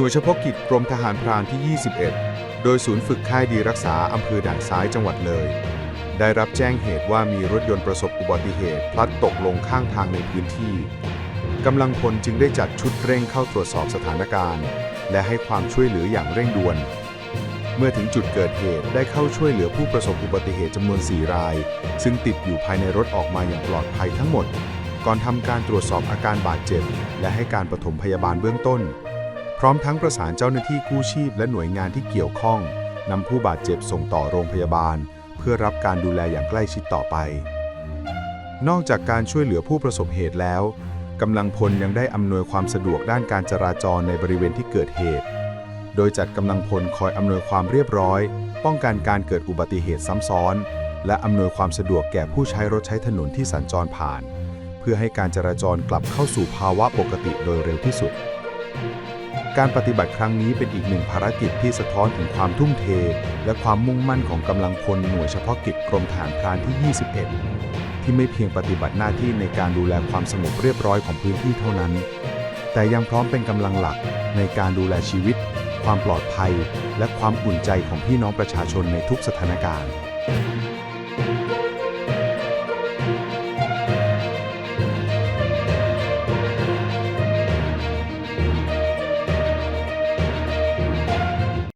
หน่วยเฉพาะกิจกรมทหารพรานที่ 21 โดยศูนย์ฝึกค่ายดีรักษาอำเภอด่านซ้ายจังหวัดเลย ได้รับแจ้งเหตุว่ามีรถยนต์ประสบอุบัติเหตุ พลัดตกลงข้างทางในพื้นที่กำลังพลจึงได้จัดชุดเร่งเข้าตรวจสอบสถานการณ์ และให้ความช่วยเหลืออย่างเร่งด่วน เมื่อถึงจุดเกิดเหตุได้เข้าช่วยเหลือผู้ประสบอุบัติเหตุจำนวน 4 ราย ซึ่งติดอยู่ภายในรถออกมาอย่างปลอดภัยทั้งหมด ก่อนทำการตรวจสอบอาการบาดเจ็บ และให้การปฐมพยาบาลเบื้องต้น พร้อมทั้งประสานเจ้าหน้าที่กู้ชีพและหน่วยงานที่เกี่ยวข้องนำผู้บาดเจ็บส่งต่อโรงพยาบาล เพื่อรับการดูแลอย่างใกล้ชิดต่อไป นอกจากการช่วยเหลือผู้ประสบเหตุแล้วกำลังพลยังได้อำนวยความสะดวกด้านการจราจรในบริเวณที่เกิดเหตุ โดยจัดกำลังพลคอยอำนวยความเรียบร้อย ป้องกันการเกิดอุบัติเหตุซ้ำซ้อน และอำนวยความสะดวกแก่ผู้ใช้รถใช้ถนนที่สัญจรผ่าน เพื่อให้การจราจรกลับเข้าสู่ภาวะปกติโดยเร็วที่สุด การปฏิบัติครั้งนี้เป็นอีกหนึ่งภารกิจที่สะท้อนถึงความทุ่มเท และความมุ่งมั่นของกำลังพลหน่วยเฉพาะกิจกรมทหารพรานที่ 21 ที่ไม่เพียงปฏิบัติหน้าที่ในการดูแลความสงบเรียบร้อยของพื้นที่เท่านั้น แต่ยังพร้อมเป็นกำลังหลักในการดูแลชีวิต ความปลอดภัย และความอุ่นใจของพี่น้องประชาชนในทุกสถานการณ์